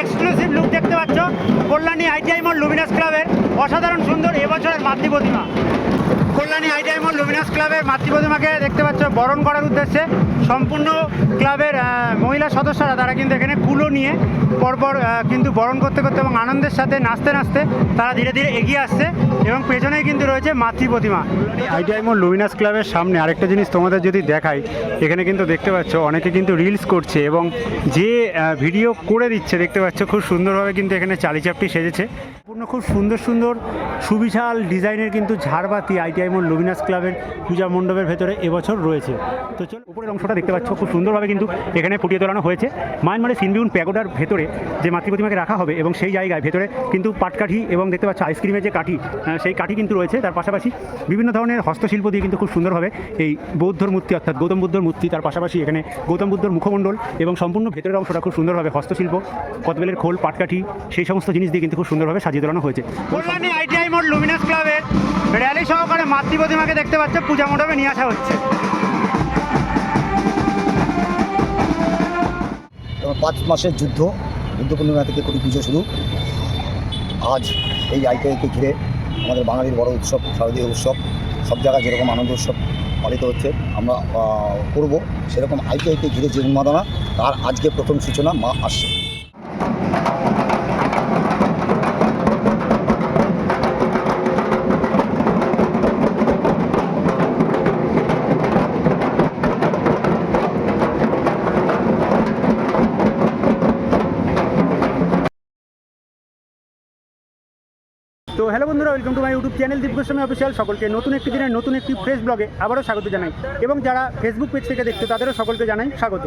Exclusive look দেখতে পাচ্ছ। Kalyani ITI মল লুমিনাস ক্লাবের অসাধারণ সুন্দর এবছরের মাতৃ প্রতিমা কল্যাণী আইটিআই মল লুমিনাস ক্লাবের মাতৃ প্রতিমাকে দেখতে পাচ্ছ, বরণ করার উদ্দেশ্যে সম্পূর্ণ ক্লাবের মহিলা সদস্যরা, তারা কিন্তু এখানে কুলো নিয়ে পরপর কিন্তু বরণ করতে করতে এবং আনন্দের সাথে নাচতে নাচতে তারা ধীরে ধীরে এগিয়ে আসছে এবং পেছনেই কিন্তু রয়েছে মাতৃ প্রতিমা আইটিআই মল লুমিনাস ক্লাবের সামনে আরেকটা জিনিস তোমাদের যদি দেখাই, এখানে কিন্তু দেখতে পাচ্ছ অনেকে কিন্তু রিলস করছে এবং যে ভিডিও করে দিচ্ছে, দেখতে পাচ্ছ খুব সুন্দরভাবে কিন্তু এখানে চালিচাপটি সেজেছে। সম্পূর্ণ খুব সুন্দর সুন্দর, সুবিশাল ডিজাইনের কিন্তু ঝাড়বাতি আইটিআই মোড় লুমিনাস ক্লাবের পূজা মণ্ডপের ভেতরে এবছর রয়েছে। তো চল, উপরের অংশটা দেখতে পাচ্ছ, খুব সুন্দরভাবে কিন্তু এখানে ফুটিয়ে তোলানো হয়েছে। মায়ানমারের সিনবিউন প্যাগোডার ভেতরে যে মাতৃ প্রতিমাকে রাখা হবে এবং সেই জায়গায় ভেতরে কিন্তু পাটকাঠি এবং দেখতে পাচ্ছ আইসক্রিমের যে কাঠি সেই কাঠি কিন্তু রয়েছে। তার পাশাপাশি বিভিন্ন ধরনের হস্তশিল্প দিয়ে কিন্তু খুব সুন্দরভাবে এই বৌদ্ধর মূর্তি অর্থাৎ গৌতম বুদ্ধর মূর্তি, তার পাশাপাশি এখানে গৌতম বুদ্ধর মুখমণ্ডল এবং সম্পূর্ণ ভেতরের অংশটা খুব সুন্দরভাবে হস্তশিল্প, কতবেলের খোল, পাটকাঠি, সেই সমস্ত জিনিস দিয়ে কিন্তু খুব সুন্দরভাবে সাজিয়ে তোলানো হয়েছে। কল্যাণী আইটিআই মোড লুমিনাস ক্লাবের র্যালি সহকারে মাতৃ প্রতিমাকে দেখতে পাচ্ছে পূজা মণ্ডপে নিয়ে আসা হচ্ছে। এবং পাঁচ মাসের যুদ্ধ বুদ্ধ পূর্ণিমা থেকে করি পুজো শুরু। আজ এই আইটিআইকে ঘিরে আমাদের বাঙালির বড় উৎসব শারদীয় উৎসব সব জায়গায় যেরকম আনন্দ উৎসব পালিত হচ্ছে আমরা করব সেরকম আইটিআইকে ঘিরে যে উন্মাদনা তার আজকে প্রথম সূচনা মা আসছে। তো হ্যালো বন্ধুরা welcome to my YouTube channel Deep Goswami official সকলকে নতুন একটি দিনের নতুন একটি ফ্রেশ ব্লগে আবারও স্বাগত জানাই। এবং যারা ফেসবুক পেজ থেকে দেখছ, তাদেরও সকলকে জানাই স্বাগত।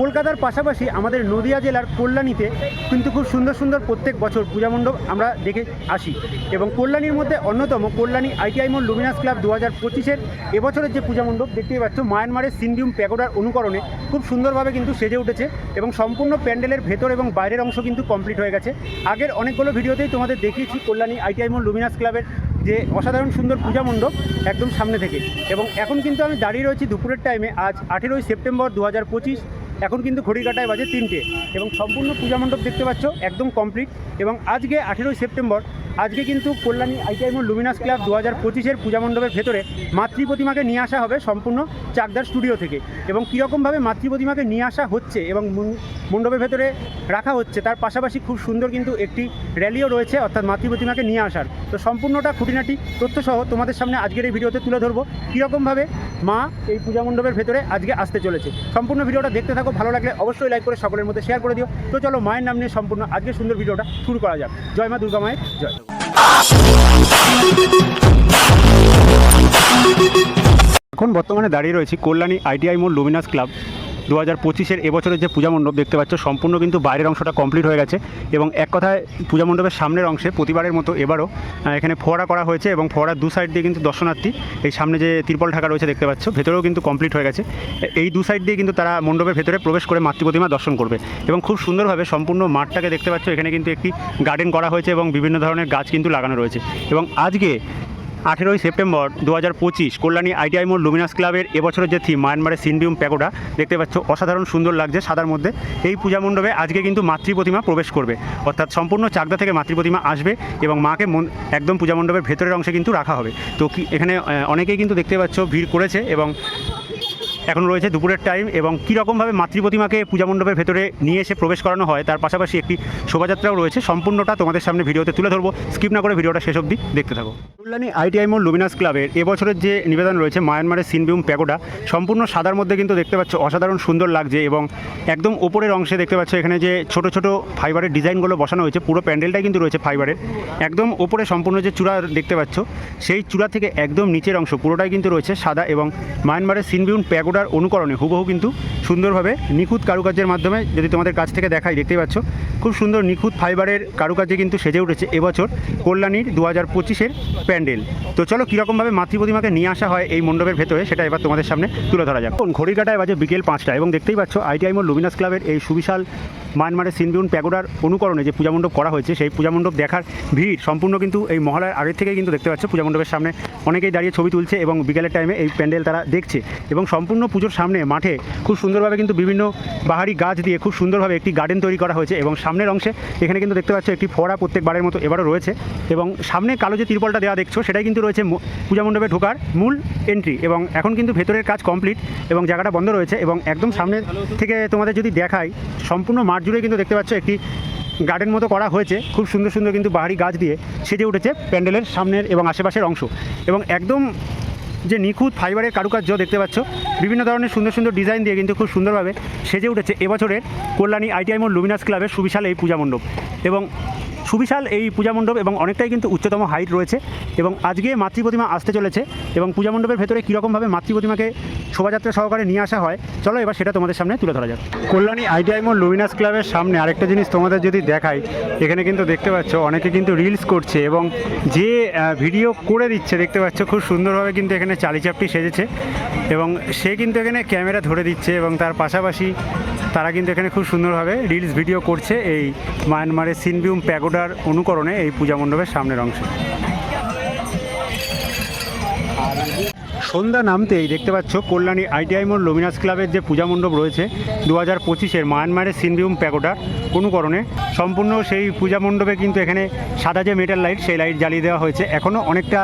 কলকাতার পাশাপাশি আমাদের নদিয়া জেলার কল্যাণীতে কিন্তু খুব সুন্দর সুন্দর প্রত্যেক বছর পূজা মণ্ডপ আমরা দেখে আসি। এবং কল্যাণীর মধ্যে অন্যতম কল্যাণী আইটিআই মোল লুমিনাস ক্লাব দু হাজার পঁচিশের এবছরের যে পূজা মণ্ডপ, দেখতেই পাচ্ছ মায়ানমারের সিন্ডিউম প্যাগোডার অনুকরণে খুব সুন্দরভাবে কিন্তু সেজে উঠেছে এবং সম্পূর্ণ প্যান্ডেলের ভেতর এবং বাইরের অংশ কিন্তু কমপ্লিট হয়ে গেছে। আগের অনেকগুলো ভিডিওতেই তোমাদের দেখিয়েছি কল্যাণী আইটিআই মোল লুমিনাস ক্লাবের যে অসাধারণ সুন্দর পূজা মণ্ডপ একদম সামনে থেকে। এবং এখন কিন্তু আমি দাঁড়িয়ে রয়েছি দুপুরের টাইমে আজ আঠেরোই সেপ্টেম্বর দু হাজার পঁচিশ, এখন কিন্তু ঘড়ি কাটায় বাজে তিনটে। এবং সম্পূর্ণ পূজা মণ্ডপ দেখতে পাচ্ছ, একদম কমপ্লিট এবং আজকে আঠেরোই সেপ্টেম্বর আজকে কিন্তু কল্যাণী আইটিআই মোল লুমিনাস ক্লাব দু হাজার পঁচিশের পূজা মণ্ডপের ভেতরে মাতৃ প্রতিমাকে নিয়ে আসা হবে সম্পূর্ণ চাকদার স্টুডিও থেকে এবং কীরকমভাবে মাতৃ প্রতিমাকে নিয়ে আসা হচ্ছে এবং মণ্ডপের ভেতরে রাখা হচ্ছে তার পাশাপাশি খুব সুন্দর কিন্তু একটি র্যালিও রয়েছে অর্থাৎ মাতৃ প্রতিমাকে নিয়ে আসার। তো সম্পূর্ণটা খুঁটিনাটি তথ্যসহ তোমাদের সামনে আজকের এই ভিডিওতে তুলে ধরবো কীরকমভাবে মা এই পূজা মণ্ডপের ভেতরে আজকে আসতে চলেছে। সম্পূর্ণ ভিডিওটা দেখতে থাকো, ভালো লাগলে অবশ্যই লাইক করে সকলের মধ্যে শেয়ার করে দিও। তো চলো মায়ের নাম নিয়ে সম্পূর্ণ আজকে সুন্দর ভিডিওটা শুরু করা যাক। জয় মা দুর্গা মায়ের, জয়। এখন বর্তমানে দাঁড়িয়ে রয়েছি কল্যাণী আইটিআই মোড় লুমিনাস ক্লাব দু হাজার পঁচিশের এবছরের যে পূজা মণ্ডপ দেখতে পাচ্ছ, সম্পূর্ণ কিন্তু বাইরের অংশটা কমপ্লিট হয়ে গেছে। এবং এক কথায়, পূজা মণ্ডপের সামনের অংশে প্রতিবারের মতো এবারও এখানে ফোয়ারা করা হয়েছে এবং ফোয়ারার দু সাইড দিয়ে কিন্তু দর্শনার্থী এই সামনে যে তিরপল ঢাকা রয়েছে দেখতে পাচ্ছ, ভেতরেও কিন্তু কমপ্লিট হয়ে গেছে। এই দু সাইড দিয়ে কিন্তু তারা মণ্ডপের ভেতরে প্রবেশ করে মাতৃ প্রতিমা দর্শন করবে। এবং খুব সুন্দরভাবে সম্পূর্ণ মাঠটাকে দেখতে পাচ্ছ, এখানে কিন্তু একটি গার্ডেন করা হয়েছে এবং বিভিন্ন ধরনের গাছ কিন্তু লাগানো রয়েছে। এবং আজকে আঠেরোই সেপ্টেম্বর দু হাজার পঁচিশ কল্যাণী আইটিআই মোড় লুমিনাস ক্লাবের এবছরের যে থিম মায়ানমারের সিনবিউম প্যাগোডা, দেখতে পাচ্ছ, অসাধারণ সুন্দর লাগছে সাদার মধ্যে। এই পূজা মণ্ডপে আজকে কিন্তু মাতৃ প্রতিমা প্রবেশ করবে। অর্থাৎ সম্পূর্ণ চাকদা থেকে মাতৃ প্রতিমা আসবে এবং মাকে একদম পূজা মণ্ডপের ভেতরের অংশে কিন্তু রাখা হবে। তো কি এখানে অনেকেই কিন্তু দেখতে পাচ্ছ, ভিড় করেছে এবং এখন রয়েছে দুপুরের টাইম এবং কীরকমভাবে মাতৃ প্রতিমাকে পূজা মণ্ডপের ভেতরে নিয়ে এসে প্রবেশ করানো হয়, তার পাশাপাশি একটি শোভাযাত্রাও রয়েছে। সম্পূর্ণটা তোমাদের সামনে ভিডিওতে তুলে ধরবো। স্কিপ না করে ভিডিওটা শেষ অবধি দেখতে থাকো। কল্যাণী আইটিআই মোল লুমিনাস ক্লাবের এবছরের যে নিবেদন রয়েছে মায়ানমারের সিনবিউম প্যাগোডা সম্পূর্ণ সাদার মধ্যে কিন্তু দেখতে পাচ্ছ অসাধারণ সুন্দর লাগছে এবং একদম ওপরের অংশে দেখতে পাচ্ছ এখানে যে ছোট ছোট ফাইবারের ডিজাইনগুলো বসানো হয়েছে, পুরো প্যান্ডেলটাই কিন্তু রয়েছে ফাইবারের একদম ওপরে সম্পূর্ণ যে চূড়া দেখতে পাচ্ছ, সেই চূড়া থেকে একদম নিচের অংশ পুরোটাই কিন্তু রয়েছে সাদা এবং মায়ানমারের সিনবিউন প্যাগোডার অনুকরণে, হুবহু কিন্তু সুন্দরভাবে নিখুঁত কারুকার্যের মাধ্যমে যদি তোমাদের কাছ থেকে দেখাই, দেখতেই পাচ্ছ, খুব সুন্দর নিখুঁত ফাইবারের কারুকার্যে কিন্তু সেজে উঠেছে এবছর কল্যাণীর দু হাজার পঁচিশের প্যান্ডেল। তো চলো কীরকমভাবে মাতৃ প্রতিমাকে নিয়ে আসা হয় এই মণ্ডপের ভেতরে, সেটা এবার তোমাদের সামনে তুলে ধরা যাক। ঘড়ি কাটায় বাজে বিকেল পাঁচটা এবং দেখতেই পাচ্ছ আইটিআই মোল লুমিনাস ক্লাবের এই সুবিশাল মায়ানমারের সিনবিউন প্যাগোডার অনুকরণে যে পূজা মণ্ডপ করা হয়েছে, সেই পূজা মণ্ডপ দেখার ভিড় সম্পূর্ণ কিন্তু এই মহালয়ার আগের থেকেই কিন্তু দেখতে পাচ্ছ। পূজা মণ্ডপের সামনে অনেকেই দাঁড়িয়ে ছবি তুলছে এবং বিকেলের টাইমে এই প্যান্ডেল তারা দেখছে এবং সম্পূর্ণ সম্পূর্ণ পুজোর সামনে, মাঠে খুব সুন্দরভাবে কিন্তু বিভিন্ন বাহারি গাছ দিয়ে খুব সুন্দরভাবে একটি গার্ডেন তৈরি করা হয়েছে এবং সামনের অংশে এখানে কিন্তু দেখতে পাচ্ছ একটি ফোয়ারা প্রত্যেকবারের মতো এবারও রয়েছে এবং সামনে কালো যে তিরপলটা দেওয়া দেখছ, সেটাই কিন্তু রয়েছে পূজা মণ্ডপে ঢোকার মূল এন্ট্রি এবং এখন কিন্তু ভেতরের কাজ কমপ্লিট এবং জায়গাটা বন্ধ রয়েছে এবং একদম সামনে থেকে তোমাদের যদি দেখাই, সম্পূর্ণ মাঠ জুড়ে কিন্তু দেখতে পাচ্ছ একটি গার্ডেন মতো করা হয়েছে। খুব সুন্দর সুন্দর কিন্তু বাহারি গাছ দিয়ে সেজে উঠেছে প্যান্ডেলের সামনের এবং আশেপাশের অংশ এবং একদম যে নিখুঁত ফাইবারের কারুকার্য দেখতে পাচ্ছ, বিভিন্ন ধরনের সুন্দর সুন্দর ডিজাইন দিয়ে কিন্তু খুব সুন্দরভাবে সেজে উঠেছে। এবছরের কল্যাণী আইটিআই মোড় লুমিনাস ক্লাবের সুবিশাল এই পূজা মণ্ডপ। এবং সুবিশাল এই পূজা মণ্ডপ এবং অনেকটাই কিন্তু উচ্চতম হাইট রয়েছে এবং আজকে মাতৃ প্রতিমা আসতে চলেছে এবং পূজা মণ্ডপের ভেতরে কীরকমভাবে মাতৃ প্রতিমাকে শোভাযাত্রা সহকারে নিয়ে আসা হয়, চলো এবার সেটা তোমাদের সামনে তুলে ধরা যাক। কল্যাণী আইটিআই মোড় লুমিনাস ক্লাবের সামনে আরেকটা জিনিস তোমাদের যদি দেখাই, এখানে কিন্তু দেখতে পাচ্ছ অনেকে কিন্তু রিলস করছে এবং যে ভিডিও করে দিচ্ছে দেখতে পাচ্ছ খুব সুন্দরভাবে কিন্তু এখানে চালিচাপটি সেজেছে এবং সে কিন্তু এখানে ক্যামেরা ধরে দিচ্ছে এবং তার পাশাপাশি তারা কিন্তু এখানে খুব সুন্দরভাবে রিলস ভিডিও করছে এই মায়ানমারের সিনবিউম প্যাগোডার অনুকরণে এই পূজা মণ্ডপের সামনের অংশে। সন্ধ্যা নামতেই দেখতে পাচ্ছ কল্যাণী আইটিআই মোড় লুমিনাস ক্লাবের যে পূজা মণ্ডপ রয়েছে দু হাজার পঁচিশের মায়ানমারের সিনবিউম প্যাগোডার অনুকরণে সম্পূর্ণ সেই পূজা মণ্ডপে কিন্তু এখানে সাদা যে মেটাল লাইট সেই লাইট জ্বালিয়ে দেওয়া হয়েছে। এখনও অনেকটা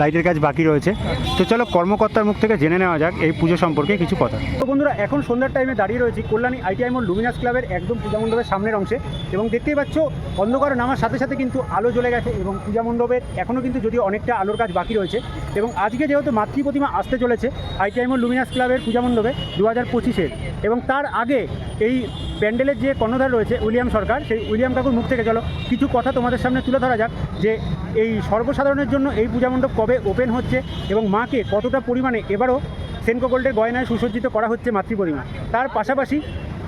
লাইটের কাজ বাকি রয়েছে। তো চলো কর্মকর্তার মুখ থেকে জেনে নেওয়া যাক এই পুজো সম্পর্কে কিছু কথা। তো বন্ধুরা, এখন সন্ধ্যার টাইমে দাঁড়িয়ে রয়েছি কল্যাণী আইটিআই মোড় লুমিনাস ক্লাবের একদম পূজা মণ্ডপের সামনের অংশে এবং দেখতেই পাচ্ছ অন্ধকার নামার সাথে সাথে কিন্তু আলো জ্বলে গেছে এবং পূজা মণ্ডপের এখনও কিন্তু যদিও অনেকটা আলোর কাজ বাকি রয়েছে এবং আজকে যেহেতু মাতৃ প্রতিমা আসতে চলেছে আইটিআই মোড় লুমিনাস ক্লাবের পূজা মণ্ডপে দু হাজার পঁচিশের এবং তার আগে এই প্যান্ডেলের যে কর্ণধার রয়েছে উইলিয়াম সরকার, সেই উইলিয়াম কাকুর মুখ থেকে চলো। কিছু কথা তোমাদের সামনে তুলে ধরা যাক যে এই সর্বসাধারণের জন্য এই পূজা মণ্ডপ কবে ওপেন হচ্ছে এবং মাকে কতটা পরিমাণে এবারও সেনকো গোল্ডের গয়নায় সুসজ্জিত করা হচ্ছে মাতৃ প্রতিমা তার পাশাপাশি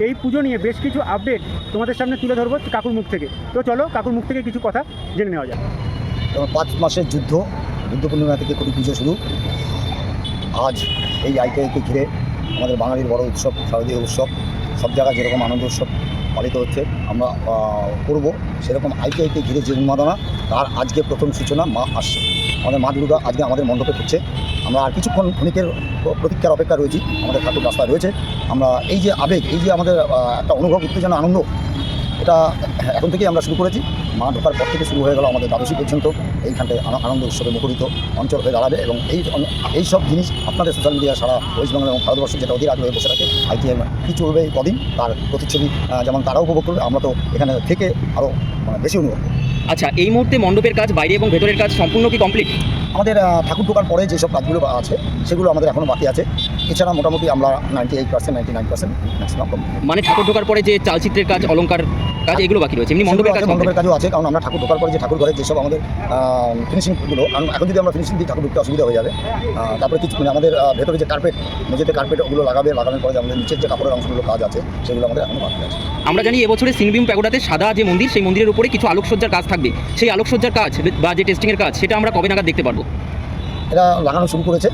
এই পুজো নিয়ে বেশ কিছু আপডেট তোমাদের সামনে তুলে ধরবো কাকুর মুখ থেকে। তো চলো কাকুর মুখ থেকে কিছু কথা জেনে নেওয়া যাক। পাঁচ মাসের যুদ্ধ বুদ্ধ পূর্ণিমা থেকে কুটি পুজো শুরু? আজ এই আইটিআইকে ঘিরে আমাদের বাঙালির বড় উৎসব, শারদীয় উৎসব, সব জায়গায় যেরকম আনন্দ উৎসব পালিত হচ্ছে, আমরা করব। সেরকম আইটিআইকে ঘিরে যে উন্মাদনা, তার আজকে প্রথম সূচনা মা আসছে। আমাদের মা দুর্গা আজকে আমাদের মণ্ডপে ঢুকছে আমরা আর কিছুক্ষণ ক্ষণিকের প্রতীক্ষার অপেক্ষা রয়েছি। আমাদের ঠাকুর রাস্তায় রয়েছে। আমরা এই যে আবেগ, এই যে আমাদের একটা অনুভব, উত্তেজনা, আনন্দ এটা এখন থেকেই আমরা শুরু করেছি। মা ঢোকার পর থেকে শুরু হয়ে গেল আমাদের দ্বাদশী পর্যন্ত। এইখানটায় আনন্দ উৎসবে মুখরিত অঞ্চল হয়ে দাঁড়াবে এবং এই এই সব জিনিস আপনাদের সোশ্যাল মিডিয়া সারা বেঙ্গল এবং ভারতবর্ষ যেটা অধীর আগ্রহে বসে থাকে আইটিএম কী চলবে কদিন। তার প্রতিচ্ছবি যেমন তারাও উপভোগ করবে। আমরা তো এখানে থেকে আরও মানে বেশি অনুভব। আচ্ছা এই মুহূর্তে মণ্ডপের কাজ বাইরে এবং ভেতরের কাজ সম্পূর্ণ কি কমপ্লিট আমাদের ঠাকুর ঢোকার পরে যেসব কাজগুলো আছে সেগুলো আমাদের এখনও বাকি আছে। এছাড়া মোটামুটি আমরা ninety eight percent ninety nine percent maximum মানে ঠাকুর ঢোকার পরে যে চালচিত্রের কাজ অলঙ্কার কাজ এগুলো বাকি রয়েছে। এমনি মণ্ডপের কাজ মণ্ডপের কাজও আছে কারণ আমরা ঠাকুর ঢোকার পরে যে ঠাকুর ঘরে যেসব আমাদের ফিনিশিংগুলো কারণ এখন যদি আমরা ফিনিশিং দিই ঠাকুর ঢুকতে অসুবিধা হয়ে যাবে। তারপরে কিছু মানে আমাদের ভেতরে যে কার্পেট মেঝেতে কার্পেট ওগুলো লাগাবে লাগানোর পরে আমাদের নিচের যে কাপড়ের অংশগুলো কাজ আছে সেগুলো আমাদের এখনও বাকি আছে। আমরা জানি এবছরে সিনবিম প্যাগোডাতে সাদা যে মন্দির সেই মন্দিরের উপরে কিছু আলোকসজ্জার কাজ থাকবে। সেই আলোকসজ্জার কাজ বা যে টেস্টিংয়ের কাজ সেটা আমরা কবে নাগাদ দেখতে পারব? এটা লাগানো শুরু করেছে।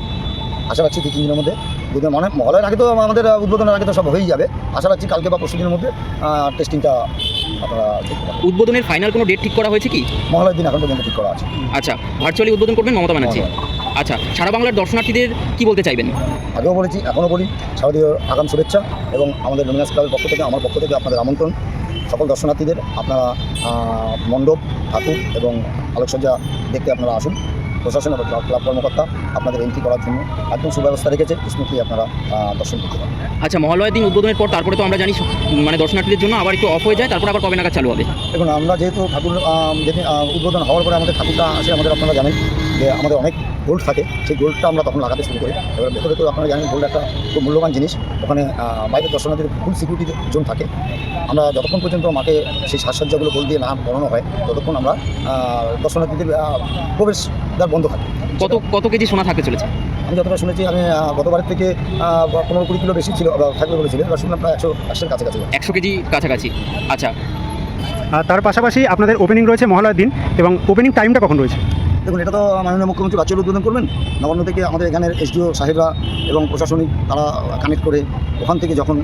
আশা রাখছি দু তিন দিনের মধ্যে। দুদিন মানে মহলের আগে তো আমাদের উদ্বোধনের আগে তো সব হয়েই যাবে। আশা রাখছি কালকে বা পরশু দিনের মধ্যে টেস্টিংটা আপনারা উদ্বোধনের ফাইনাল কোনো ডেট ঠিক করা হয়েছে কি? মহলের দিন এখন পর্যন্ত ঠিক করা আছে। আচ্ছা ভার্চুয়ালি উদ্বোধন করবেন মমতা ব্যানার্জি। আচ্ছা সারা বাংলার দর্শনার্থীদের কি বলতে চাইবেন? আগেও বলেছি এখনও বলি শারদীয় আগাম শুভেচ্ছা এবং আমাদের লুমিনাস ক্লাবের পক্ষ থেকে আমার পক্ষ থেকে আপনাদের আমন্ত্রণ। সকল দর্শনার্থীদের আপনারা মণ্ডপ ঠাকুর এবং আলোকসজ্জা দেখতে আপনারা আসুন। প্রশাসন এবং ক্লাব ক্লাব কর্মকর্তা আপনাদের এন্ট্রি করার জন্য একদম সুব্যবস্থা রেখেছে স্মুথলি আপনারা দর্শন করতে পারেন। আচ্ছা মহালয়ের দিন উদ্বোধনের পর তারপরে তো আমরা জানি মানে দর্শনার্থীদের জন্য আবার একটু অফ হয়ে যায় তারপর আবার কবে নাগাদ চালু হবে? দেখুন আমরা যেহেতু ঠাকুর উদ্বোধন হওয়ার পরে আমাদের ঠাকুরটা আসে আমাদের আপনারা জানেন যে আমাদের অনেক গোল্ড থাকে সেই গোল্ডটা আমরা তখন লাগাতে শুরু করি। এবার ভেতরে তো আপনারা জানেন গোল্ড একটা খুব মূল্যবান জিনিস। ওখানে বাইরের দর্শনার্থীদের ফুল সিকিউরিটি জোন থাকে। আমরা যতক্ষণ পর্যন্ত মাকে সেই সাজসজ্জাগুলো গোল দিয়ে না বানানো হয় ততক্ষণ আমরা দর্শনার্থীদের প্রবেশ দ্বার বন্ধ থাকে। কত কত কেজি সোনা থাকতে চলেছে? আমি যতটা শুনেছি আমি গতবারের থেকে পনেরো কুড়ি কিলো বেশি ছিল থাকবে বলেছিল এবার শুনলাম প্রায় একশো একশোর কাছাকাছি একশো কেজি কাছাকাছি। আচ্ছা। আর তার পাশাপাশি আপনাদের ওপেনিং রয়েছে মহালয়ার দিন এবং ওপেনিং টাইমটা কখন রয়েছে? দেখুন, এটা তো মাননীয় মুখ্যমন্ত্রী বাচ্চার উদ্বোধন করবেন। নবান্ন থেকে আমাদের এখানের এসডিও সাহেবরা এবং প্রশাসনিক তারা কানেক্ট করে ওখান থেকে যখন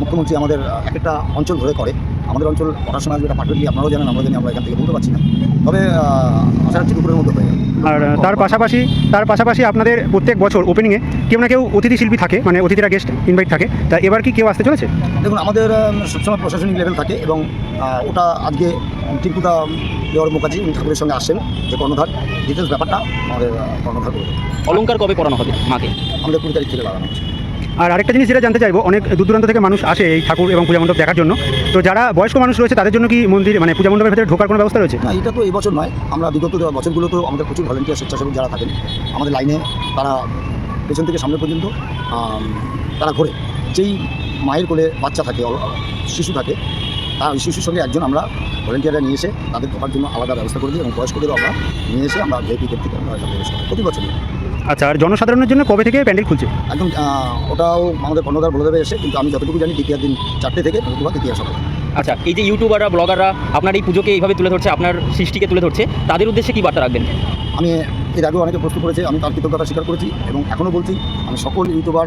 মুখ্যমন্ত্রী আমাদের এক একটা অঞ্চল ধরে করে আমাদের অঞ্চল কটার সময় আসবে এটা পার্টিকুলারলি আপনারাও জানেন আমরা জানি আমরা এখান থেকে বলতে পারছি না। তবে আশা রাখছি দুপুরের মধ্যে হয়ে যাবে। আর তার পাশাপাশি তার পাশাপাশি আপনাদের প্রত্যেক বছর ওপেনিংয়ে কেউ না কেউ অতিথি শিল্পী থাকে মানে অতিথিরা গেস্ট ইনভাইট থাকে। তা এবার কি কেউ আসতে চলেছে? দেখুন আমাদের সবসময় প্রশাসনিক লেভেল থাকে এবং ওটা আজকে টিপুদা দেওয়ার মুখার্জি উনি ঠাকুরের সঙ্গে আসছেন যে কর্ণধার। ডিটেলস ব্যাপারটা আমাদের কর্ণধার করবে অলঙ্কার কবে করানো হবে মাকে? আমাদের কুড়ি তারিখ থেকে লাগানো হচ্ছে। আর আরেকটা জিনিস যেটা জানতে চাইব, অনেক দূর দূরান্ত থেকে মানুষ আসে এই ঠাকুর এবং পূজা মণ্ডপ দেখার জন্য। তো যারা বয়স্ক মানুষ রয়েছে, তাদের জন্য কি মন্দির মানে পূজা মণ্ডপের ভেতরে ঢোকার কোনো ব্যবস্থা রয়েছে? না, এটা তো এই বছর নয়। আমরা বিগত বছরগুলোতেও আমাদের প্রচুর ভলেন্টিয়ার স্বেচ্ছাসেবক যারা থাকেন, আমাদের লাইনে তারা পেছন থেকে সামনে পর্যন্ত তারা ঘোরে। যেই মায়ের কোলে বাচ্চা থাকে শিশু থাকে, তার শিশুর সঙ্গে একজন আমরা ভলেন্টিয়াররা নিয়ে এসে তাদের ঢোকার জন্য আলাদা ব্যবস্থা করে দিই এবং বয়স্কদেরও আমরা নিয়ে এসে আমরা ভিআইপি থেকে আমরা প্রতি বছরই। আচ্ছা আর জনসাধারণের জন্য কবে থেকে প্যান্ডেল খুলছে? একদম ওটাও আমাদের কর্ণধার বলে দেবে এসে কিন্তু আমি যতটুকু জানি দ্বিতীয় দিন চারটে থেকে নতুবা তৃতীয় সকাল। আচ্ছা এই যে ইউটিউবাররা ব্লগাররা আপনার এই পুজোকে এইভাবে তুলে ধরছে আপনার সৃষ্টিকে তুলে ধরছে তাদের উদ্দেশ্যে কি বার্তা রাখবেন? আমি এর আগেও অনেকে প্রশ্ন করেছে আমি তার কৃতজ্ঞতা স্বীকার করেছি এবং এখনও বলছি আমি সকল ইউটিউবার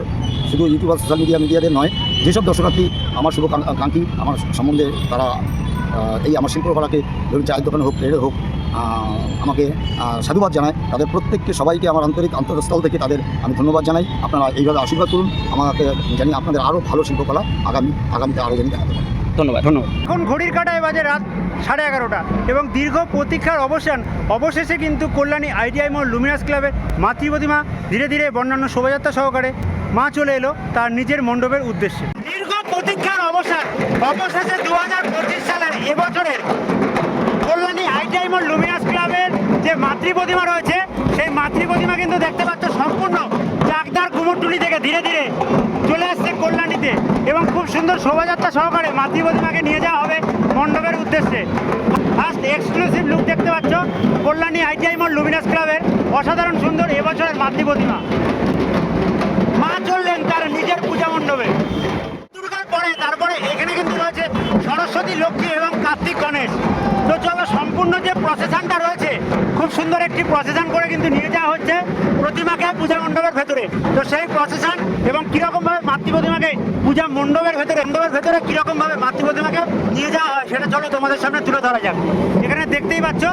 শুধু ইউটিউবার সোশ্যাল মিডিয়া মিডিয়াদের নয় যেসব দর্শনার্থী আমার শুভ কাঙ্ক্ষী- কাঙ্ক্ষী আমার সম্বন্ধে তারা এই আমার শিল্পকলাকে ধরুন চায়ের দোকানে হোক ট্রেডে হোক আমাকে সাধুবাদ জানায়। তাদের প্রত্যেককে সবাইকে আমার আন্তরিক আন্তঃস্থল থেকে তাদের আমি ধন্যবাদ জানাই। আপনারা এইভাবে আশীর্বাদ করুন। আমাকে জানি আপনাদের আরও ভালো শিল্পকলা আগামী আগামীতে আরও জানি দেখাতে পারে ধন্যবাদ ধন্যবাদ। এখন ঘড়ির কাটায় বাজে রাত সাড়ে এগারোটা এবং দীর্ঘ প্রতীক্ষার অবসান। অবশেষে কিন্তু কল্যাণী আইটিআই মোড় লুমিনাস ক্লাবের মাতৃ প্রতিমা ধীরে ধীরে বর্ণান্য শোভাযাত্রা সহকারে মা চলে এলো তার নিজের মণ্ডপের উদ্দেশ্যে। দীর্ঘ প্রতীক্ষার অবসান অবশেষে দু হাজার পঁচিশ সালের এবছরের আইটিআই মোড় লুমিনাস ক্লাবের যে মাতৃ প্রতিমা রয়েছে, সেই মাতৃ প্রতিমা কিন্তু দেখতে পাচ্ছ সম্পূর্ণ চাকদার কুমোরটুলি থেকে ধীরে ধীরে চলে আসছে কল্যাণীতে। এবং খুব সুন্দর শোভাযাত্রা সহকারে মাতৃ প্রতিমাকে নিয়ে যাওয়া হবে মণ্ডপের উদ্দেশ্যে। ফার্স্ট এক্সক্লুসিভ লুক দেখতে পাচ্ছ, কল্যাণী আইটিআই মোড় লুমিনাস ক্লাবের অসাধারণ সুন্দর এবছরের মাতৃ প্রতিমা। মা চললেন তার নিজের পূজা মণ্ডপে। দুর্গার পরে, তারপরে এখানে কিন্তু সরস্বতী, লক্ষ্মী এবং কার্তিক গণেশ। তো চলো, সম্পূর্ণ যে প্রসেশনটা রয়েছে, খুব সুন্দর একটি প্রসেশন করে কিন্তু নিয়ে যাওয়া হচ্ছে প্রতিমাকে পূজা মণ্ডপের ভেতরে। তো সেই প্রসেশন এবং কীরকমভাবে মাতৃ প্রতিমাকে পূজা মণ্ডপের ভেতরে মণ্ডপের ভেতরে কীরকমভাবে মাতৃ প্রতিমাকে নিয়ে যাওয়া হয়, সেটা চলো তোমাদের সামনে তুলে ধরা যাক। এখানে দেখতেই পাচ্ছ,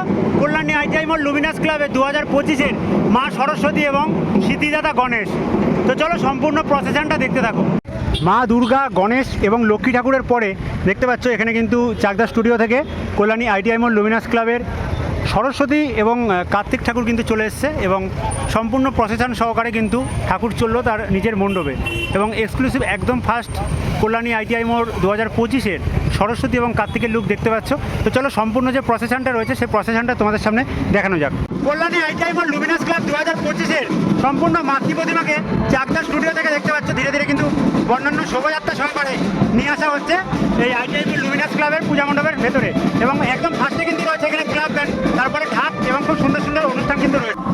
কল্যাণী আইটিআই মোড় লুমিনাস ক্লাবে দু হাজার পঁচিশের মা সরস্বতী এবং স্মৃতিদাতা গণেশ। তো চলো, সম্পূর্ণ প্রসেশনটা দেখতে থাকো। মা দুর্গা, গণেশ এবং লক্ষ্মী ঠাকুরের পরে দেখতে পাচ্ছ এখানে কিন্তু চাকদা স্টুডিও থেকে কল্যাণী আইটিআই মোড় লুমিনাস ক্লাবের সরস্বতী এবং কার্তিক ঠাকুর কিন্তু চলে এসছে এবং সম্পূর্ণ প্রসেশন সহকারে কিন্তু ঠাকুর চলল তার নিজের মণ্ডপে এবং এক্সক্লুসিভ একদম ফার্স্ট কল্যাণী আইটিআই মোড় দু হাজার পঁচিশের সরস্বতী এবং কার্তিকের লুক দেখতে পাচ্ছ। তো চলো সম্পূর্ণ যে প্রসেশনটা রয়েছে সেই প্রসেশনটা তোমাদের সামনে দেখানো যাক। কল্যাণী আইটিআই মোড় লুমিনাস ক্লাব দু হাজার পঁচিশের সম্পূর্ণ মাতৃ প্রতিমাকে চাকদা স্টুডিও থেকে দেখতে পাচ্ছ। ধীরে ধীরে কিন্তু বর্ণান্য শোভাযাত্রা সহকারে নিয়ে আসা হচ্ছে এই আইটিআইপি লুমিনাস ক্লাবের পূজা মণ্ডপের ভেতরে এবং একদম ফার্স্টে কিন্তু রয়েছে এখানে ক্লাব ব্যান্ড, তারপরে ঢাক এবং খুব সুন্দর সুন্দর অনুষ্ঠান কিন্তু রয়েছে।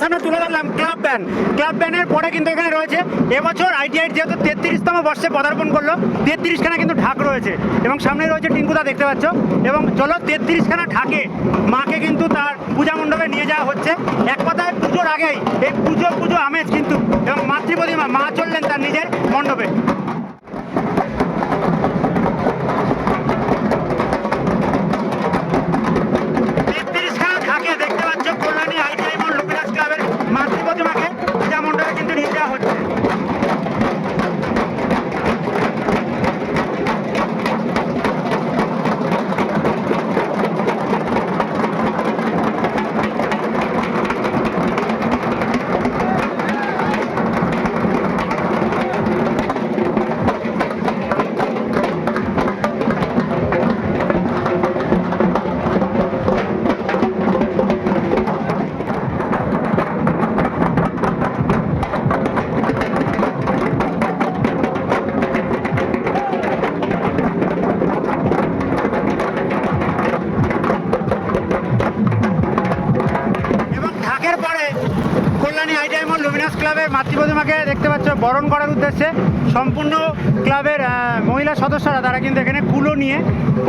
সামনে তুলে ধরলাম ব্যান ক্লাব ব্যানের পরে কিন্তু এখানে রয়েছে, এবছর আইটিআই যেহেতু তেত্রিশতম বর্ষে পদার্পণ করল, তেত্রিশখানা কিন্তু ঢাক রয়েছে এবং সামনে রয়েছে টিঙ্কুদা দেখতে পাচ্ছ এবং চলো তেত্রিশখানা ঢাকে মাকে কিন্তু তার পূজা মণ্ডপে নিয়ে যাওয়া হচ্ছে। এক কথায় পুজোর আগেই এই পুজো পুজো আমেজ কিন্তু এবং মাতৃপ্রতিমা মা চললেন তার নিজের মণ্ডপে।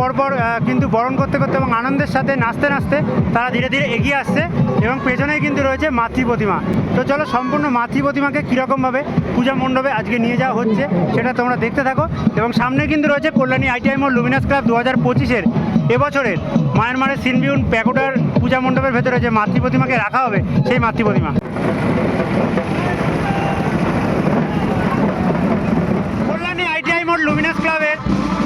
পরপর কিন্তু বরণ করতে করতে এবং আনন্দের সাথে নাচতে নাচতে তারা ধীরে ধীরে এগিয়ে আসছে এবং পেছনেই কিন্তু রয়েছে মাতৃ প্রতিমা। তো চলো সম্পূর্ণ মাতৃ প্রতিমাকে কীরকমভাবে পূজা মণ্ডপে আজকে নিয়ে যাওয়া হচ্ছে সেটা তোমরা দেখতে থাকো এবং সামনে কিন্তু রয়েছে কল্যাণী আইটিআই মোড় লুমিনাস ক্লাব দু হাজার পঁচিশের এবছরের মায়ানমারের সিনবিউন প্যাকোটার পূজা মণ্ডপের ভেতরে যে মাতৃ প্রতিমাকে রাখা হবে সেই মাতৃ প্রতিমা কল্যাণী আইটিআই মোড় লুমিনাস ক্লাবের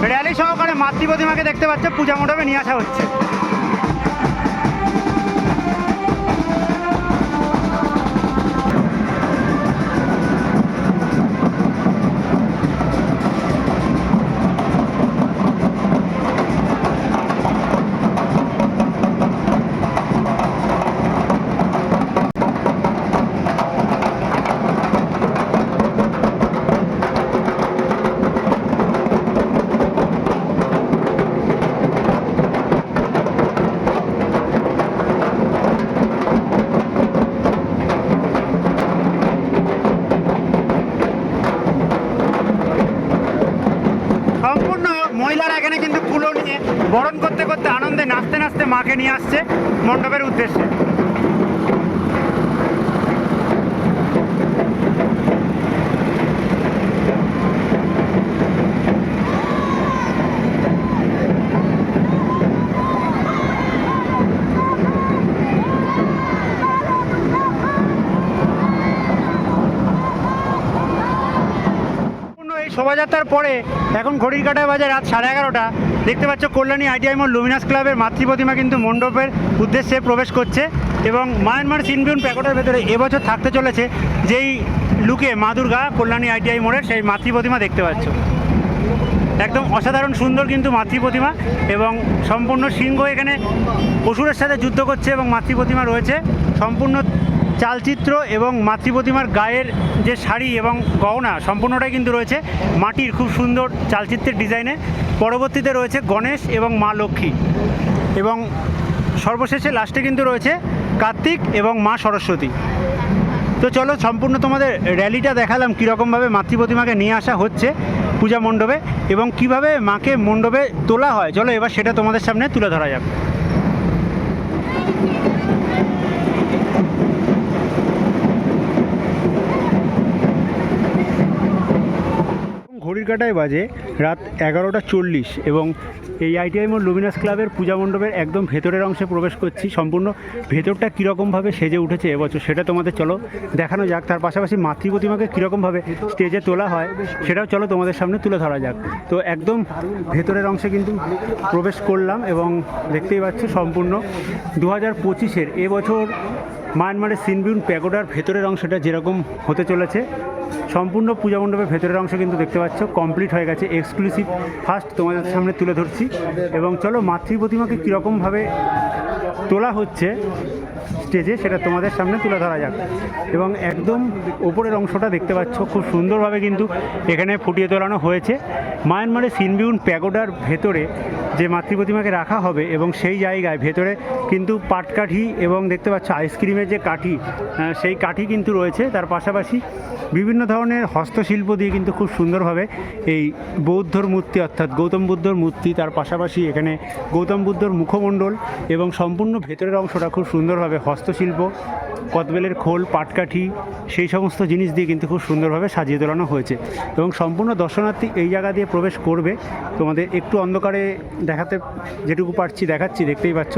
র্যালি সহকারে মাতৃ প্রতিমাকে দেখতে পাচ্ছে পূজা মণ্ডপে নিয়ে আসা হচ্ছে। নাচতে নিয়ে আসছে মণ্ডপের উদ্দেশ্যে। শোভাযাত্রার পরে এখন ঘড়ির কাটায় বাজে রাত সাড়ে এগারোটা। দেখতে পাচ্ছ কল্যাণী আইটিআই মোড় লুমিনাস ক্লাবের মাতৃ প্রতিমা কিন্তু মণ্ডপের উদ্দেশ্যে প্রবেশ করছে এবং মায়ানমার সিনবিউন প্যাকোটার ভেতরে এবছর থাকতে চলেছে যেই লুকে মা দুর্গা কল্যাণী আইটিআই মোড়ের সেই মাতৃ প্রতিমা দেখতে পাচ্ছ। একদম অসাধারণ সুন্দর কিন্তু মাতৃ প্রতিমা এবং সম্পূর্ণ সিংহ এখানে অসুরের সাথে যুদ্ধ করছে এবং মাতৃ প্রতিমা রয়েছে। সম্পূর্ণ চালচিত্র এবং মাতৃ প্রতিমার গায়ের যে শাড়ি এবং গহনা সম্পূর্ণটাই কিন্তু রয়েছে মাটির খুব সুন্দর চালচিত্রের ডিজাইনে। পরবর্তীতে রয়েছে গণেশ এবং মা লক্ষ্মী। এবং সর্বশেষে লাস্টে কিন্তু রয়েছে কার্তিক এবং মা সরস্বতী। তো চলো সম্পূর্ণ তোমাদের র্যালিটা দেখালাম কীরকমভাবে মাতৃ প্রতিমাকে নিয়ে আসা হচ্ছে পূজা মণ্ডপে এবং কীভাবে মাকে মণ্ডপে তোলা হয়। চলো এবার সেটা তোমাদের সামনে তুলে ধরা যাক। ঘড়ির কাটায় বাজে, রাত এগারোটা চল্লিশ এবং এই আইটিআই মোড় লুমিনাস ক্লাবের পূজা মণ্ডপের একদম ভেতরের অংশে প্রবেশ করছি। সম্পূর্ণ ভেতরটা কীরকমভাবে সেজে উঠেছে এবছর সেটা তোমাদের চলো দেখানো যাক। তার পাশাপাশি মাতৃ প্রতিমাকে কীরকমভাবে স্টেজে তোলা হয় সেটাও চলো তোমাদের সামনে তুলে ধরা যাক। তো একদম ভেতরের অংশে কিন্তু প্রবেশ করলাম এবং দেখতেই পাচ্ছি সম্পূর্ণ দু হাজার পঁচিশের এবছর মায়ানমারের সিনবিউন প্যাগোডার ভেতরের অংশটা যেরকম হতে চলেছে, সম্পূর্ণ পূজা মণ্ডপের ভেতরের অংশ কিন্তু দেখতে পাচ্ছ কমপ্লিট হয়ে গেছে এক্সক্লুসিভ ফার্স্ট তোমাদের সামনে তুলে ধরছি। এবং চলো মাতৃ প্রতিমাকে কীরকমভাবে তোলা হচ্ছে স্টেজে, সেটা তোমাদের সামনে তুলে ধরা যাক। এবং একদম ওপরের অংশটা দেখতে পাচ্ছ, খুব সুন্দরভাবে কিন্তু এখানে ফুটিয়ে তোলানো হয়েছে। মায়ানমারের সিনবিউন প্যাগোডার ভেতরে যে মাতৃ প্রতিমাকে রাখা হবে এবং সেই জায়গায় ভেতরে কিন্তু পাটকাঠি এবং দেখতে পাচ্ছ আইসক্রিমের যে কাঠি সেই কাঠি কিন্তু রয়েছে। তার পাশাপাশি বিভিন্ন ধরনের হস্তশিল্প দিয়ে কিন্তু খুব সুন্দরভাবে এই বৌদ্ধর মূর্তি, অর্থাৎ গৌতম বুদ্ধর মূর্তি, তার পাশাপাশি এখানে গৌতম বুদ্ধর মুখমণ্ডল এবং সম্পূর্ণ ভেতরের অংশটা খুব সুন্দরভাবে হস্তশিল্প, কদবেলের খোল, পাটকাঠি, সেই সমস্ত জিনিস দিয়ে কিন্তু খুব সুন্দরভাবে সাজিয়ে তোলানো হয়েছে। এবং সম্পূর্ণ দর্শনার্থী এই জায়গা দিয়ে প্রবেশ করবে। তোমাদের একটু অন্ধকারে দেখাতে যেটুকু পারছি দেখাচ্ছি, দেখতেই পাচ্ছ।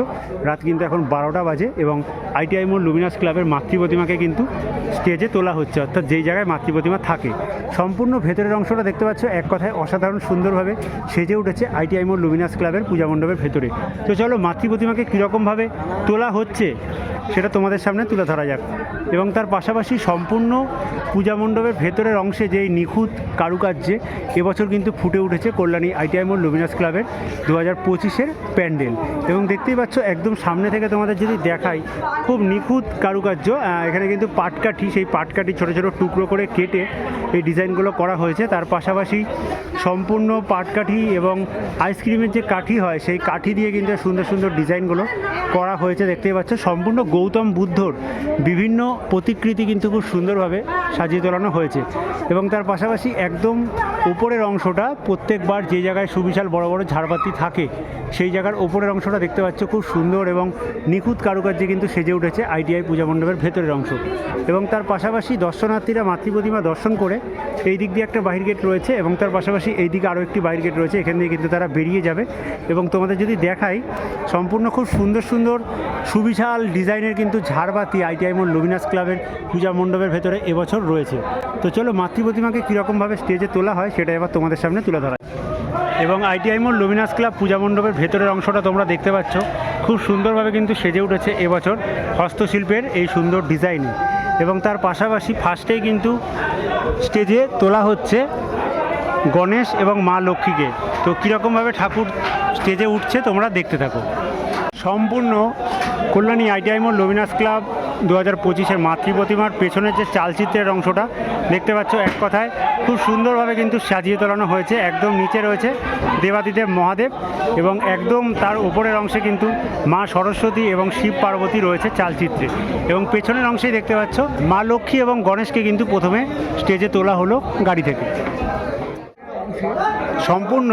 রাত কিন্তু এখন বারোটা বাজে এবং আইটিআই মোড় লুমিনাস ক্লাবের মাতৃ প্রতিমাকে কিন্তু স্টেজে তোলা হচ্ছে। অর্থাৎ যেই জায়গায় মাতৃ প্রতিমা থাকে। সম্পূর্ণ ভেতরের অংশটা দেখতে পাচ্ছ, এক কথায় অসাধারণ সুন্দরভাবে সেজে উঠেছে আইটিআই মোড় লুমিনাস ক্লাবের পূজা মণ্ডপের ভেতরে। তো চলো মাতৃ প্রতিমাকে কীরকমভাবে তোলা হচ্ছে, সেটা তোমাদের সামনে তুলে ধরা যাক। এবং তার পাশাপাশি সম্পূর্ণ পূজা মণ্ডপের ভেতরের অংশে যেই নিখুঁত কারুকার্যে এবছর কিন্তু ফুটে উঠেছে কল্যাণী আইটিআই মোড় লুমিনাস ক্লাবের দু হাজার পঁচিশের প্যান্ডেল। এবং দেখতেই পাচ্ছ, একদম সামনে থেকে তোমাদের যদি দেখাই, খুব নিখুঁত কারুকার্য এখানে কিন্তু পাটকাঠি, সেই পাটকাঠি ছোটো ছোটো টুকরো করে কেটে এই ডিজাইনগুলো করা হয়েছে। তার পাশাপাশি সম্পূর্ণ পাটকাঠি এবং আইসক্রিমের যে কাঠি হয়, সেই কাঠি দিয়ে কিন্তু সুন্দর সুন্দর ডিজাইনগুলো করা হয়েছে, দেখতেই পাচ্ছ। সম্পূর্ণ গৌতম বুদ্ধর বিভিন্ন প্রতিকৃতি কিন্তু খুব সুন্দরভাবে সাজিয়ে তোলানো হয়েছে। এবং তার পাশাপাশি একদম উপরের অংশটা প্রত্যেকবার যে জায়গায় সুবিশাল বড় বড় ঝাড়বাতি থাকে, সেই জায়গার ওপরের অংশটা দেখতে পাচ্ছ খুব সুন্দর এবং নিখুঁত কারুকার্যে কিন্তু সেজে উঠেছে আইটিআই পূজা মণ্ডপের ভেতরের অংশ। এবং তার পাশাপাশি দর্শনার্থীরা মাতৃ প্রতিমা দর্শন করে এই দিক দিয়ে একটা বাহির গেট রয়েছে এবং তার পাশাপাশি এই দিকে আরও একটি বাহির গেট রয়েছে। এখান দিয়ে কিন্তু তারা বেরিয়ে যাবে। এবং তোমাদের যদি দেখাই, সম্পূর্ণ খুব সুন্দর সুন্দর, সুবিশাল ডিজাইনের কিন্তু ঝাড়বাতি আইটিআই মোড় লুমিনাস ক্লাবের পূজা মণ্ডপের ভেতরে এবছর রয়েছে। তো চলো মাতৃ প্রতিমাকে কীরকমভাবে স্টেজে তোলা হয় সেটা এবার তোমাদের সামনে তুলে ধরা এবং আইটিআই মোড় লুমিনাস ক্লাব পূজা মণ্ডপের ভেতরের অংশটা তোমরা দেখতে পাচ্ছ। খুব সুন্দরভাবে কিন্তু সেজে উঠেছে এবছর হস্তশিল্পের এই সুন্দর ডিজাইনে। এবং তার পাশাপাশি ফার্স্টেই কিন্তু স্টেজে তোলা হচ্ছে গণেশ এবং মা লক্ষ্মীকে। তো কীরকমভাবে ঠাকুর স্টেজে উঠছে তোমরা দেখতে থাকো। সম্পূর্ণ কল্যাণী আইটিআই মোড় লুমিনাস ক্লাব দু হাজার পঁচিশের মাতৃ প্রতিমার পেছনের যে চালচিত্রের অংশটা দেখতে পাচ্ছ এক কথায়, খুব সুন্দরভাবে কিন্তু সাজিয়ে তোলানো হয়েছে, একদম নিচে রয়েছে দেবাদিদেব মহাদেব এবং একদম তার উপরের অংশে কিন্তু মা সরস্বতী এবং শিব পার্বতী রয়েছে চালচিত্রে। এবং পেছনের অংশেই দেখতে পাচ্ছ মা লক্ষ্মী এবং গণেশকে কিন্তু প্রথমে স্টেজে তোলা হলো গাড়ি থেকে। সম্পূর্ণ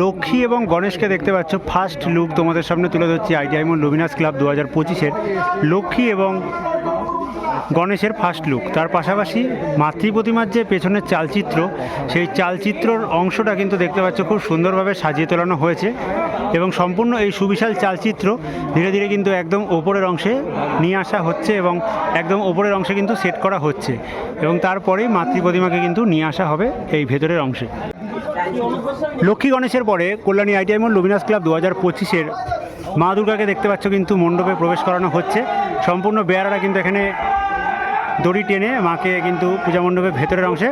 লক্ষ্মী এবং গণেশকে দেখতে পাচ্ছ। ফার্স্ট লুক তোমাদের সামনে তুলে ধরছি আইটিআই মোড় লুমিনাস ক্লাব দু হাজার পঁচিশের লক্ষ্মী এবং গণেশের ফার্স্ট লুক তার পাশাপাশি মাতৃ প্রতিমার যে পেছনের চালচিত্র, সেই চালচিত্রর অংশটা কিন্তু দেখতে পাচ্ছ খুব সুন্দরভাবে সাজিয়ে তোলানো হয়েছে এবং সম্পূর্ণ এই সুবিশাল চালচিত্র ধীরে ধীরে কিন্তু একদম ওপরের অংশে নিয়ে আসা হচ্ছে এবং একদম ওপরের অংশে কিন্তু সেট করা হচ্ছে এবং তারপরেই মাতৃ প্রতিমাকে কিন্তু নিয়ে আসা হবে এই ভেতরের অংশে। লক্ষ্মী গণেশের পরে কল্যাণী আইটিআই মোড় লুমিনাস ক্লাব দু হাজার পঁচিশের মা দুর্গাকে দেখতে পাচ্ছ কিন্তু মণ্ডপে প্রবেশ করানো হচ্ছে। সম্পূর্ণ বেয়ারারা কিন্তু এখানে দড়ি টেনে মাকে কিন্তু পূজা মণ্ডপের ভেতরের অংশে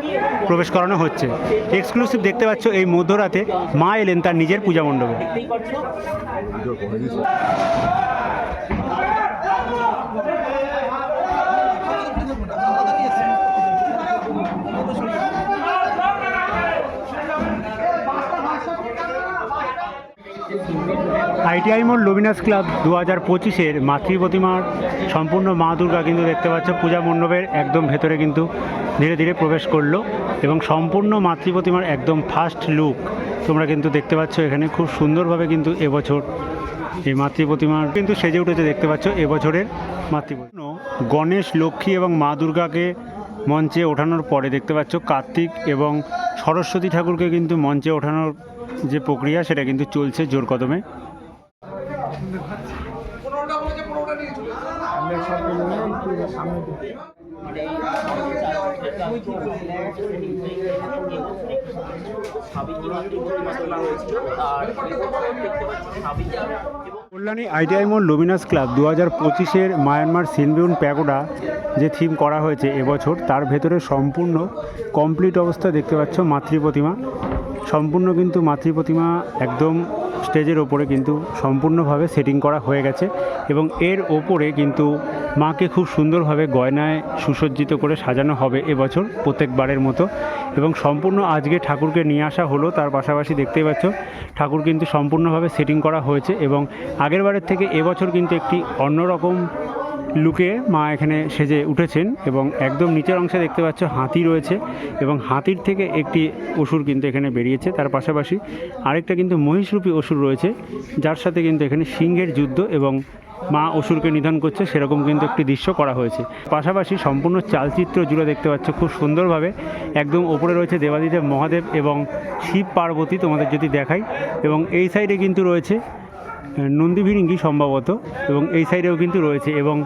প্রবেশ করানো হচ্ছে। এক্সক্লুসিভ দেখতে পাচ্ছ এই মধ্যরাতে মা এলেন তার নিজের পূজা মণ্ডপে। আইটিআই মোড় লুমিনাস ক্লাব দু হাজার পঁচিশের মাতৃ প্রতিমার সম্পূর্ণ মা দুর্গা কিন্তু দেখতে পাচ্ছ। পূজা মণ্ডপের একদম ভেতরে কিন্তু ধীরে ধীরে প্রবেশ করল এবং সম্পূর্ণ মাতৃ প্রতিমার একদম ফার্স্ট লুক তোমরা কিন্তু দেখতে পাচ্ছ এখানে। খুব সুন্দরভাবে কিন্তু এবছর এই মাতৃ প্রতিমার কিন্তু সেজে উঠেছে দেখতে পাচ্ছ এবছরের মাতৃ গণেশ, লক্ষ্মী এবং মা দুর্গাকে মঞ্চে ওঠানোর পরে দেখতে পাচ্ছ কার্তিক এবং সরস্বতী ঠাকুরকে কিন্তু মঞ্চে ওঠানোর যে প্রক্রিয়া সেটা কিন্তু চলছে জোর কদমে কল্যাণী আইটিআই মোড় লুমিনাস ক্লাব দু হাজার পঁচিশের মায়ানমার সিনবিউন প্যাগোডা যে থিম করা হয়েছে এবছর, তার ভেতরে সম্পূর্ণ কমপ্লিট অবস্থা দেখতে পাচ্ছ মাতৃ প্রতিমা। সম্পূর্ণ কিন্তু মাতৃ প্রতিমা একদম স্টেজের ওপরে কিন্তু সম্পূর্ণভাবে সেটিং করা হয়ে গেছে এবং এর ওপরে কিন্তু মাকে খুব সুন্দরভাবে গয়নায় সুসজ্জিত করে সাজানো হবে এবছর প্রত্যেকবারের মতো। এবং সম্পূর্ণ আজকে ঠাকুরকে নিয়ে আসা হলো, তার পাশাপাশি দেখতেই পাচ্ছ, ঠাকুর কিন্তু সম্পূর্ণভাবে সেটিং করা হয়েছে এবং আগের বারের থেকে এবছর কিন্তু একটি অন্যরকম লুকে মা এখানে সেজে উঠেছেন এবং একদম নিচের অংশে দেখতে পাচ্ছ হাতি রয়েছে এবং হাতির থেকে একটি অসুর কিন্তু এখানে বেরিয়েছে। তার পাশাপাশি আরেকটা কিন্তু মহিষরূপী অসুর রয়েছে, যার সাথে কিন্তু এখানে সিংহের যুদ্ধ এবং মা অসুরকে নিধন করছে, সেরকম কিন্তু একটি দৃশ্য করা হয়েছে। পাশাপাশি সম্পূর্ণ চালচিত্র জুড়ে দেখতে পাচ্ছ খুব সুন্দরভাবে। একদম ওপরে রয়েছে দেবাদিদেব মহাদেব এবং শিব পার্বতী তোমাদের যদি দেখাই। এবং এই সাইডে কিন্তু রয়েছে নন্দীভিরিঙ্গি সম্ভবত, এবং এই সাইডেও কিন্তু রয়েছে, এবং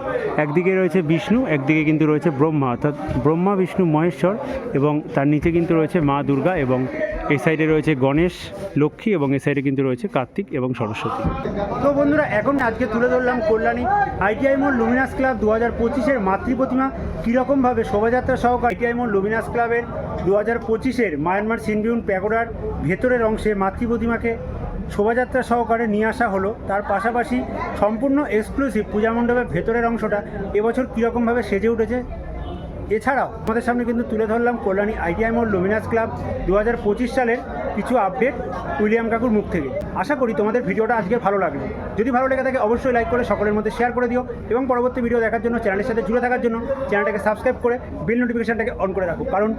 একদিকে রয়েছে বিষ্ণু, একদিকে কিন্তু রয়েছে ব্রহ্মা, অর্থাৎ ব্রহ্মা, বিষ্ণু, মহেশ্বর, এবং তার নিচে কিন্তু রয়েছে মা দুর্গা, এবং এই সাইডে রয়েছে গণেশ, লক্ষ্মী, এবং এই সাইডে কিন্তু রয়েছে কার্তিক এবং সরস্বতী। তো বন্ধুরা, এখন আজকে তুলে ধরলাম কল্যাণী আইটিআই মোড় লুমিনাস ক্লাব দু হাজার পঁচিশের মাতৃ প্রতিমা। কীরকমভাবে শোভাযাত্রা সহ আইটিআই মোড় লুমিনাস ক্লাবের দু হাজার পঁচিশের মায়ানমার সিনবিউন প্যাগোডার ভেতরের অংশে মাতৃ প্রতিমাকে শোভাযাত্রা সহকারে নিয়ে আসা হলো। তার পাশাপাশি সম্পূর্ণ এক্সক্লুসিভ পূজা মণ্ডপের ভেতরের অংশটা এবছর কীরকমভাবে সেজে উঠেছে, এছাড়াও আমাদের সামনে কিন্তু তুলে ধরলাম কল্যাণী আইটিআই মোড় লুমিনাস ক্লাব। দু হাজার পঁচিশ সালের কিছু আপডেট উইলিয়াম কাকুর মুখ থেকে। আশা করি তোমাদের ভিডিওটা আজকে ভালো লাগবে যদি ভালো লেগে থাকে অবশ্যই লাইক করে, সকলের মধ্যে শেয়ার করে দিও এবং পরবর্তী ভিডিও দেখার জন্য চ্যানেলের সাথে জুড়ে থাকার জন্য চ্যানেলটাকে সাবস্ক্রাইব করে বিল নোটিফিকেশনটাকে অন করে রাখো। কারণ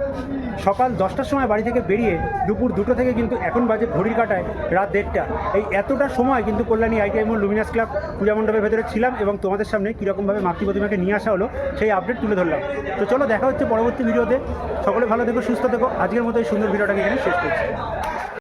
সকাল দশটার সময় বাড়ি থেকে বেরিয়ে দুপুর দুটো থেকে কিন্তু এখন বাজে ঘড়ির কাটায় রাত দেড়টা। এই এতটা সময় কিন্তু কল্যাণী আইটিআই মোড় লুমিনাস ক্লাব পূজা মণ্ডপের ভেতরে ছিলাম এবং তোমাদের সামনে কীরকমভাবে মাতৃ প্রতিমাকে নিয়ে আসা হলো, সেই আপডেট তুলে ধরলাম। তো চলো দেখা হচ্ছে পরবর্তী ভিডিওতে সকলে ভালো থেকো, সুস্থ থেকো। আজকের মতো এই সুন্দর ভিডিওটাকে এখানে শেষ করছি।